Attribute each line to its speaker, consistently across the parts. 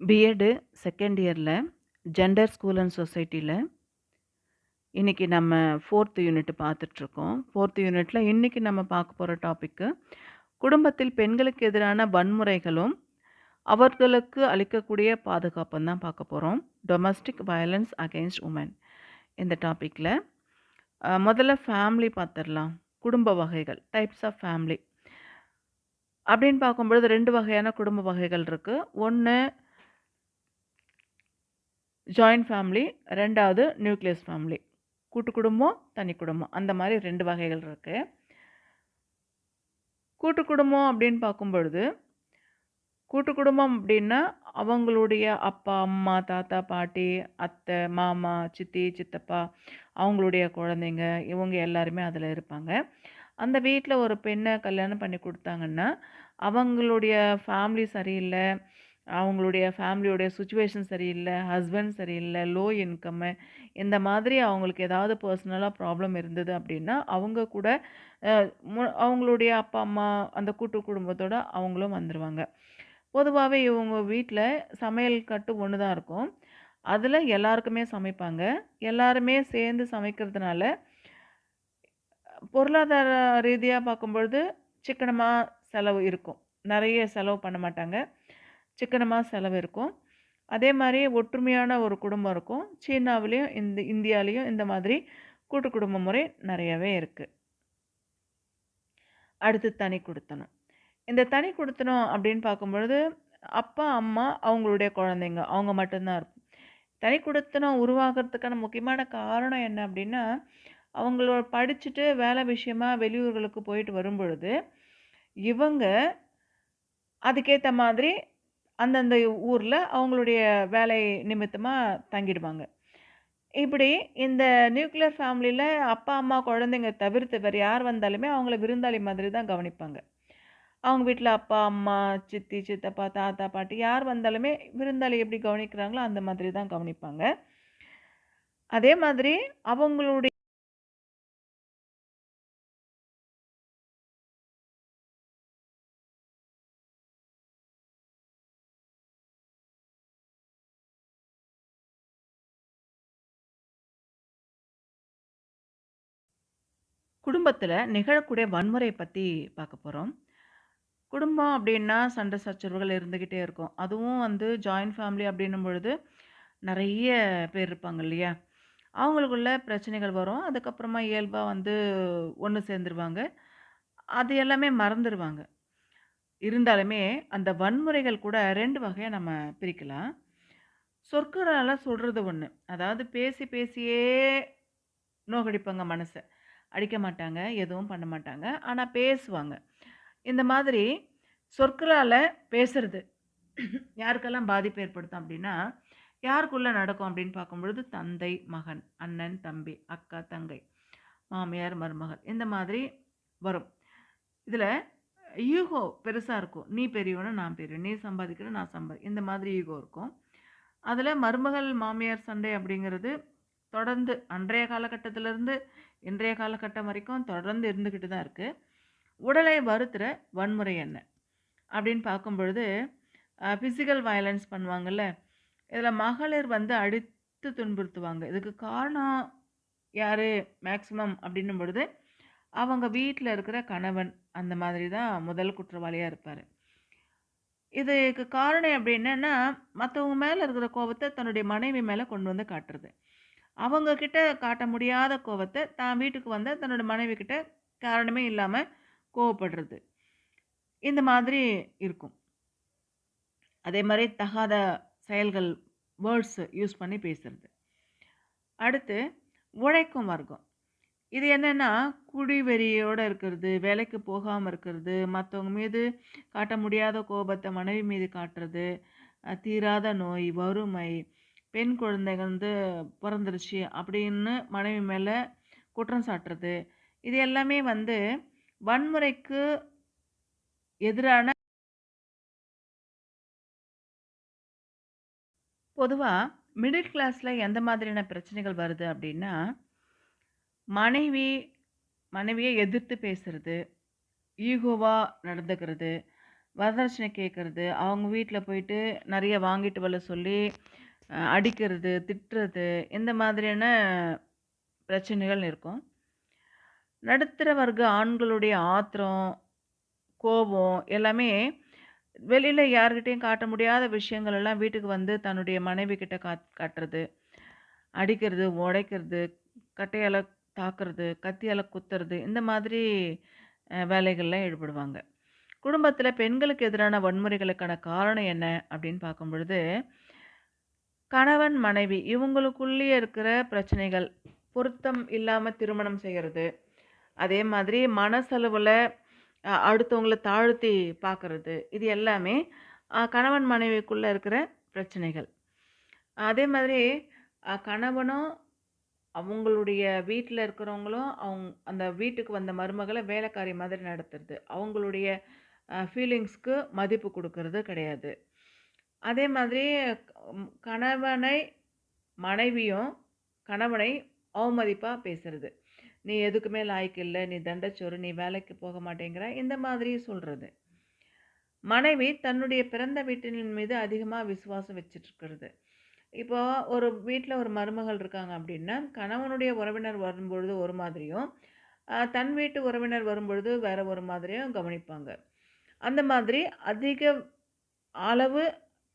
Speaker 1: B Ed second இயரில் gender school and சொசைட்டியில் இன்றைக்கி நம்ம ஃபோர்த் யூனிட் பார்த்துட்ருக்கோம். ஃபோர்த் யூனிட்டில் இன்றைக்கி நம்ம பார்க்க போகிற டாப்பிக்கு குடும்பத்தில் பெண்களுக்கு எதிரான வன்முறைகளும் அவர்களுக்கு அளிக்கக்கூடிய பாதுகாப்பும் தான் பார்க்க போகிறோம் டொமஸ்டிக் வயலன்ஸ் அகெயின்ஸ்ட் உமன் இந்த டாப்பிக்கில் முதல்ல ஃபேமிலி பார்த்துடலாம். குடும்ப வகைகள் டைப்ஸ் ஆஃப் ஃபேமிலி அப்படின்னு பார்க்கும்பொழுது ரெண்டு வகையான குடும்ப வகைகள் இருக்குது ஒன்று ஜாயிண்ட் ஃபேமிலி ரெண்டாவது நியூக்ளியஸ் ஃபேமிலி கூட்டு குடும்பம் தனி குடும்பம். அந்த மாதிரி ரெண்டு வகைகள் இருக்குது கூட்டு குடும்பம் அப்படின்னு பார்க்கும் பொழுது கூட்டு குடும்பம் அப்படின்னா அவங்களுடைய அப்பா அம்மா தாத்தா பாட்டி அத்தை மாமா சித்தி சித்தப்பா அவங்களுடைய குழந்தைங்க இவங்க எல்லாருமே அதில் இருப்பாங்க. அந்த வீட்டில் ஒரு பெண்ணை கல்யாணம் பண்ணி கொடுத்தாங்கன்னா அவங்களுடைய ஃபேமிலி சரியில்லை அவங்களுடைய ஃபேமிலியோடைய சுச்சுவேஷன் சரியில்லை ஹஸ்பண்ட் சரியில்லை லோ இன்கம்மு இந்த மாதிரி அவங்களுக்கு ஏதாவது பர்சனலாக ப்ராப்ளம் இருந்தது அப்படின்னா அவங்க கூட மு- அவங்களுடைய அப்பா அம்மா அந்த கூட்டு குடும்பத்தோடு அவங்களும் வந்துடுவாங்க பொதுவாகவே இவங்க வீட்டில் சமையல் கட்டு ஒன்று தான் இருக்கும். அதில் எல்லாருக்குமே சமைப்பாங்க. எல்லாருமே சேர்ந்து சமைக்கிறதுனால பொருளாதார ரீதியாக பார்க்கும்பொழுது சிக்கனமாக செலவு இருக்கும். நிறைய செலவு பண்ண மாட்டாங்க. சிக்கனமாக செலவு இருக்கும். அதே மாதிரி ஒற்றுமையான ஒரு குடும்பம் இருக்கும். சீனாவிலையும் இந்த இந்தியாவிலையும் இந்த மாதிரி கூட்டு குடும்ப முறை நிறையவே இருக்குது அடுத்து தனி கொடுத்தணும் இந்த தனி குடுத்தனம் அப்படின்னு பார்க்கும்பொழுது அப்பா அம்மா அவங்களுடைய குழந்தைங்க அவங்க மட்டும்தான் இருக்கும். தனி கொடுத்தனம் உருவாகிறதுக்கான முக்கியமான காரணம் என்ன அப்படின்னா அவங்களோட படிச்சுட்டு வேலை விஷயமா வெளியூர்களுக்கு போயிட்டு வரும் பொழுது இவங்க அதுக்கேற்ற மாதிரி அந்தந்த ஊரில் அவங்களுடைய வேலை நிமித்தமாக தங்கிடுவாங்க. இப்படி இந்த நியூக்ளியர் ஃபேமிலியில் அப்பா அம்மா குழந்தைங்க தவிர்த்து வேறு யார் வந்தாலுமே அவங்கள விருந்தாளி மாதிரி தான் கவனிப்பாங்க. அவங்க வீட்டில் அப்பா அம்மா சித்தி சித்தப்பா தாத்தா பாட்டி யார் வந்தாலுமே விருந்தாளி எப்படி கவனிக்கிறாங்களோ அந்த மாதிரி தான் கவனிப்பாங்க. அதே மாதிரி அவங்களுடைய குடும்பத்தில் நிகழக்கூடிய வன்முறை பற்றி பார்க்க போகிறோம் குடும்பம் அப்படின்னா சண்டை சச்சரவுகள் இருந்துக்கிட்டே இருக்கும். அதுவும் வந்து ஜாயிண்ட் ஃபேமிலி அப்படின்னும் பொழுது நிறைய பேர் இருப்பாங்க இல்லையா? அவங்களுக்குள்ள பிரச்சனைகள் வரும். அதுக்கப்புறமா இயல்பாக வந்து ஒன்று சேர்ந்துருவாங்க. அது எல்லாமே மறந்துடுவாங்க இருந்தாலுமே அந்த வன்முறைகள் கூட ரெண்டு வகையாக நம்ம பிரிக்கலாம். சொற்களால் சொல்கிறது ஒன்று அதாவது பேசி பேசியே நோகடிப்பாங்க மனசை. அடிக்க மாட்டாங்க எதுவும் பண்ண மாட்டாங்க. ஆனால் பேசுவாங்க. இந்த மாதிரி சொற்களால் பேசுறது யாருக்கெல்லாம் பாதிப்பு ஏற்படுத்தும் அப்படின்னா யாருக்குள்ளே நடக்கும் அப்படின்னு பார்க்கும்பொழுது தந்தை மகன் அண்ணன் தம்பி அக்கா தங்கை மாமியார் மருமகள் இந்த மாதிரி வரும். இதில் ஈகோ பெருசாக இருக்கும். நீ பெரியவனு நான் பெரியவன். நீ சம்பாதிக்கிற நான் சம்பாதி இந்த மாதிரி ஈகோ இருக்கும். அதில் மருமகள் மாமியார் சண்டை அப்படிங்கிறது தொடர்ந்து அன்றைய காலகட்டத்திலேருந்து இன்றைய காலகட்டம் வரைக்கும் தொடர்ந்து இருந்துக்கிட்டு தான் இருக்குது உடலை வருத்துகிற வன்முறை என்ன? அப்படின்னு பார்க்கும் பொழுது ஃபிசிக்கல் வயலன்ஸ் பண்ணுவாங்கள்ல இதில் மகளிர் வந்து அடித்து துன்புறுத்துவாங்க. இதுக்கு காரணம் யார்? மேக்ஸிமம் அப்படின்னும் பொழுது அவங்க வீட்டில் இருக்கிற கணவன் அந்த மாதிரி தான் முதல் குற்றவாளியாக இருப்பார். இதுக்கு காரணம் அப்படி மற்றவங்க மேலே இருக்கிற கோபத்தை தன்னுடைய மனைவி மேலே கொண்டு வந்து காட்டுறது. அவங்க கிட்ட காட்ட முடியாத கோபத்தை தான் வீட்டுக்கு வந்த தன்னோட மனைவி கிட்ட காரணமே இல்லாமல் கோவப்படுறது. இந்த மாதிரி இருக்கும். அதே மாதிரி தகாத செயல்கள் வேர்ட்ஸ் யூஸ் பண்ணி பேசுறது. அடுத்து உழைக்கும் வர்க்கம். இது என்னென்னா குடிவெறியோடு இருக்கிறது வேலைக்கு போகாமல் இருக்கிறது மற்றவங்க மீது காட்ட முடியாத கோபத்தை மனைவி மீது காட்டுறது தீராத நோய் வறுமை பெண் குழந்தைகள் வந்து பிறந்துருச்சு அப்படின்னு மனைவி மேலே குற்றம் சாட்டுறது. இது எல்லாமே வந்து வன்முறைக்கு எதிரான பொதுவாக மிடில் கிளாஸில் எந்த மாதிரியான பிரச்சனைகள் வருது அப்படின்னா மனைவி மனைவியை எதிர்த்து பேசுறது ஈகோவாக நடந்துக்கிறது வரதட்சணை கேட்குறது அவங்க வீட்டில் போயிட்டு நிறைய வாங்கிட்டு வர சொல்லி, அடிக்கிறது, திட்டுறது, இந்த மாதிரியான பிரச்சனைகள் இருக்கும். நடுத்தர வர்க்க ஆண்களுடைய ஆத்திரம், கோபம் எல்லாமே வெளியில் யார்கிட்டையும் காட்ட முடியாத விஷயங்கள் எல்லாம் வீட்டுக்கு வந்து தன்னுடைய மனைவி கிட்ட காட் காட்டுறது. அடிக்கிறது, உடைக்கிறது, கட்டையால் தாக்குறது, கத்தியால் குத்துறது, இந்த மாதிரி வேலைகள்லாம் ஈடுபடுவாங்க. குடும்பத்தில் பெண்களுக்கு எதிரான வன்முறைகளுக்கான காரணம் என்ன அப்படின்னு பார்க்கும் பொழுது, கணவன், மனைவி இவங்களுக்குள்ளேயே இருக்கிற பிரச்சனைகள். பொருத்தம் இல்லாமல் திருமணம் செய்கிறது அதே மாதிரி மனசளவில் அடுத்தவங்களை அடுத்தவங்கள தாழ்த்தி பார்க்குறது இது எல்லாமே கணவன், மனைவிக்குள்ளே இருக்கிற பிரச்சனைகள். அதே மாதிரி கணவனும், அவங்களுடைய வீட்டில் இருக்கிறவங்களும், அவங்க அந்த வீட்டுக்கு வந்த மருமகளை வேலைக்காரி மாதிரி நடத்துறது. அவங்களுடைய ஃபீலிங்ஸ்க்கு மதிப்பு கொடுக்கறது கிடையாது. அதே மாதிரி கணவனை மனைவியும் கணவனை அவமதிப்பாக பேசுறது. "நீ எதுக்குமே லாய்க்கு இல்லை நீ தண்டச்சோறு. நீ வேலைக்கு போக மாட்டேங்கிற." இந்த மாதிரி சொல்கிறது மனைவி தன்னுடைய பிறந்த வீட்டின் மீது அதிகமாக விசுவாசம் வச்சிட்ருக்கிறது இப்போது இப்போ ஒரு வீட்டில் ஒரு மருமகள் இருக்காங்க அப்படின்னா, கணவனுடைய உறவினர் வரும்பொழுது ஒரு மாதிரியும், தன் வீட்டு உறவினர் வரும்பொழுது வேற ஒரு மாதிரியும் கவனிப்பாங்க. அந்த மாதிரி அதிக அளவு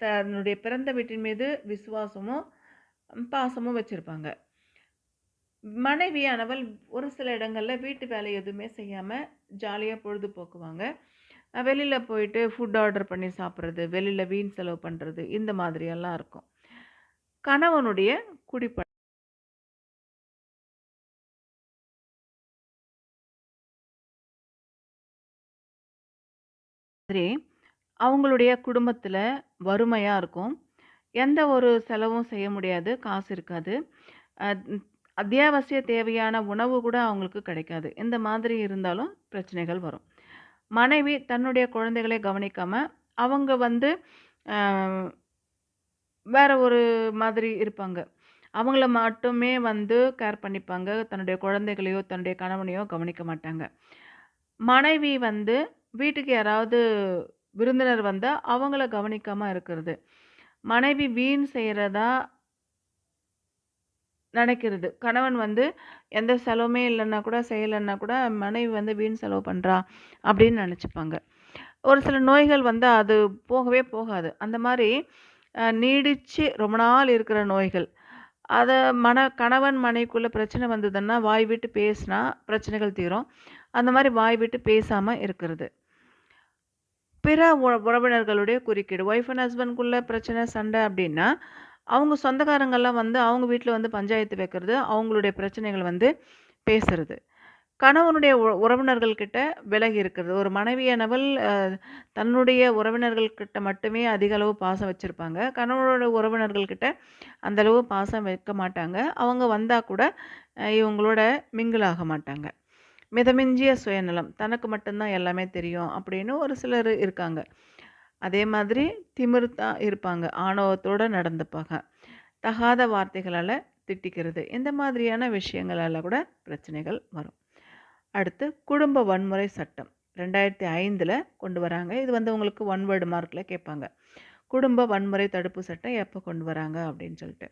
Speaker 1: தன்னுடைய பிறந்த வீட்டின் மீது விசுவாசமும், பாசமும் வச்சுருப்பாங்க மனைவியானவள் ஒரு சில இடங்களில் வீட்டு வேலை எதுவுமே செய்யாமல் ஜாலியாக பொழுது போக்குவாங்க. போயிட்டு ஃபுட் ஆர்டர் பண்ணி சாப்பிட்றது வெளியில் வீண் செலவு பண்ணுறது இந்த மாதிரியெல்லாம் இருக்கும். கணவனுடைய குடிப்ப அவங்களுடைய குடும்பத்தில் வறுமையாக இருக்கும். எந்த ஒரு செலவும் செய்ய முடியாது. காசு இருக்காது. அத்தியாவசிய தேவையான உணவு கூட அவங்களுக்கு கிடைக்காது. இந்த மாதிரி இருந்தாலும் பிரச்சனைகள் வரும். மனைவி தன்னுடைய குழந்தைகளை கவனிக்காமல் அவங்க வந்து அ வேற ஒரு மாதிரி இருப்பாங்க. அவங்கள மட்டுமே வந்து கேர் பண்ணிப்பாங்க. தன்னுடைய குழந்தைகளையோ, தன்னுடைய கணவனையோ கவனிக்க மாட்டாங்க. மனைவி வந்து வீட்டுக்கு யாராவது விருந்தினர் வந்தால் அவங்கள கவனிக்காமல் இருக்கிறது. மனைவி வீண் செய்கிறதா நினைக்கிறது கணவன் வந்து எந்த செலவுமே இல்லைன்னா கூட, செய்யலன்னா கூட, மனைவி வந்து வீண் செலவு பண்ணுறா அப்படின்னு நினச்சிப்பாங்க ஒரு சில நோய்கள் வந்து அது போகவே போகாது. அந்த மாதிரி நீடித்து நீடிச்சு ரொம்ப நாள் இருக்கிற நோய்கள். அதை மன கணவன் மனைவிக்குள்ளே பிரச்சனை வந்ததுன்னா, வாய் விட்டு பேசினா பிரச்சனைகள் தீரும். அந்த மாதிரி வாய் விட்டு பேசாமல் இருக்கிறது. பிற உ உறவினர்களுடைய குறுக்கீடு. ஒய்ஃப் அண்ட் ஹஸ்பண்ட்குள்ள பிரச்சனை, சண்டை அப்படின்னா, அவங்க சொந்தக்காரங்கள்லாம் வந்து அவங்க வீட்டில் வந்து பஞ்சாயத்து வைக்கிறது, அவங்களுடைய பிரச்சனைகள் வந்து பேசுறது. கணவனுடைய உ உறவினர்கள் விலகி இருக்கிறது. ஒரு மனைவியானவள் தன்னுடைய உறவினர்கள்கிட்ட மட்டுமே அதிக அளவு பாசம் வச்சுருப்பாங்க கணவனோட உறவினர்கள் அந்தளவு அந்த அளவு பாசம் வைக்க மாட்டாங்க. அவங்க வந்தால் கூட இவங்களோட மிங்கிள் ஆக மாட்டாங்க. மிதமிஞ்சிய சுயநலம். தனக்கு மட்டும்தான் எல்லாமே தெரியும் அப்படின்னு ஒரு சிலர் இருக்காங்க. அதே மாதிரி திமிர்த்தா இருப்பாங்க. ஆணவத்தோடு நடந்துப்பாங்க. தகாத வார்த்தைகளால் திட்டிக்கிறது. இந்த மாதிரியான விஷயங்களால் கூட பிரச்சனைகள் வரும். அடுத்து குடும்ப வன்முறை சட்டம். 2005ல கொண்டு வராங்க. இது வந்து உங்களுக்கு ஒன் வேர்டு மார்க்கில் கேட்பாங்க. குடும்ப வன்முறை தடுப்பு சட்டம் எப்போ கொண்டு வராங்க அப்படின்னு சொல்லிட்டு.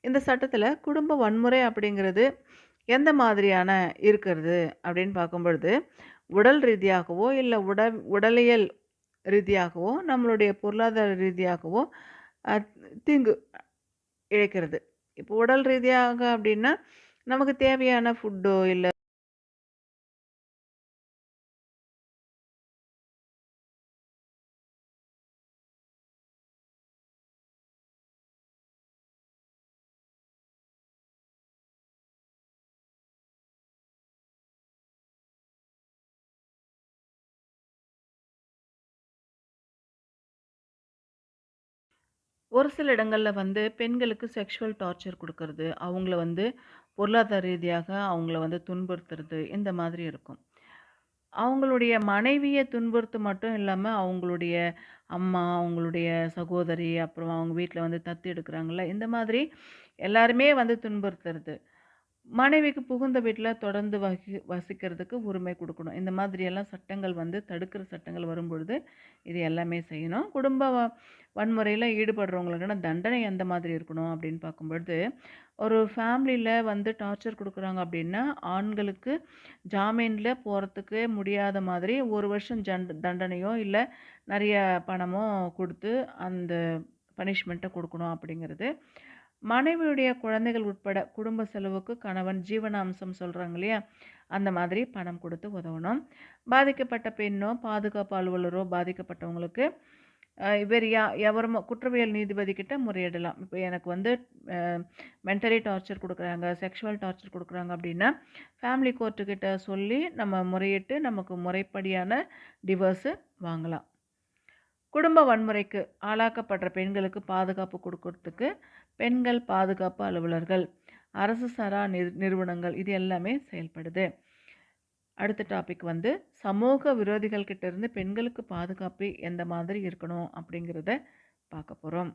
Speaker 1: இந்த சட்டத்தில் குடும்ப வன்முறை அப்படிங்கிறது எந்த மாதிரியான இருக்கிறது அப்படின்னு பார்க்கும்பொழுது, உடல் ரீதியாகவோ, இல்லை உட உடலியல் ரீதியாகவோ, நம்மளுடைய பொருளாதார ரீதியாகவோ தீங்கு இழைக்கிறது. இப்போ உடல் ரீதியாக அப்படின்னா, நமக்கு தேவையான ஃபுட்டோ இல்லை ஒரு சில இடங்களில் வந்து பெண்களுக்கு செக்ஷுவல் டார்ச்சர் கொடுக்கறது அவங்கள வந்து பொருளாதார ரீதியாக அவங்கள வந்து துன்புறுத்துறது, இந்த மாதிரி இருக்கும். அவங்களுடைய மனைவியை துன்புறுத்து மட்டும் இல்லாமல் அவங்களுடைய அம்மா, அவங்களுடைய சகோதரி, அப்புறம் அவங்க வீட்டில் வந்து தத்து எடுக்கிறாங்கள இந்த மாதிரி எல்லாருமே வந்து துன்புறுத்துறது. மனைவிக்கு புகுந்த வீட்டில் தொடர்ந்து வகி வசிக்கிறதுக்கு உரிமை கொடுக்கணும் இந்த மாதிரியெல்லாம் சட்டங்கள் வந்து தடுக்கிற சட்டங்கள் வரும்பொழுது, இது எல்லாமே செய்யணும். குடும்ப வன்முறையில் ஈடுபடுறவங்களுக்கான தண்டனை எந்த மாதிரி இருக்கணும் அப்படின்னு பார்க்கும்பொழுது, ஒரு ஃபேமிலியில் வந்து டார்ச்சர் கொடுக்குறாங்க அப்படின்னா, ஆண்களுக்கு ஜாமீனில் போறதுக்கே முடியாத மாதிரி ஒரு வருஷம் ஜண்ட தண்டனையோ, இல்லை நிறைய பணமோ கொடுத்து அந்த பனிஷ்மெண்ட்டை கொடுக்கணும் அப்படிங்கிறது. மனைவியுடைய குழந்தைகள் உட்பட குடும்ப செலவுக்கு கணவன் ஜீவனாம்சம் சொல்கிறாங்க இல்லையா? அந்த மாதிரி பணம் கொடுத்து உதவணும். பாதிக்கப்பட்ட பெண்ணோ, பாதுகாப்பு அலுவலரோ பாதிக்கப்பட்டவங்களுக்கு இவர் யா எவருமோ குற்றவியல் நீதிபதிக்கிட்ட முறையிடலாம். இப்போ எனக்கு வந்து மென்டலி டார்ச்சர் கொடுக்குறாங்க செக்ஷுவல் டார்ச்சர் கொடுக்குறாங்க அப்படின்னா, ஃபேமிலி கோர்ட்டுக்கிட்ட சொல்லி நம்ம முறையிட்டு நமக்கு முறைப்படியான டிவோர்ஸு வாங்கலாம். குடும்ப வன்முறைக்கு ஆளாக்கப்படுற பெண்களுக்கு பாதுகாப்பு கொடுக்கறதுக்கு பெண்கள் பாதுகாப்பு அலுவலர்கள், அரசு சாரா நிறு நிறுவனங்கள் இது எல்லாமே செயல்படுது. அடுத்த டாபிக் வந்து சமூக விரோதிகள் கிட்டேருந்து பெண்களுக்கு பாதுகாப்பு எந்த மாதிரி இருக்கணும் அப்படிங்கிறத பார்க்க போகிறோம்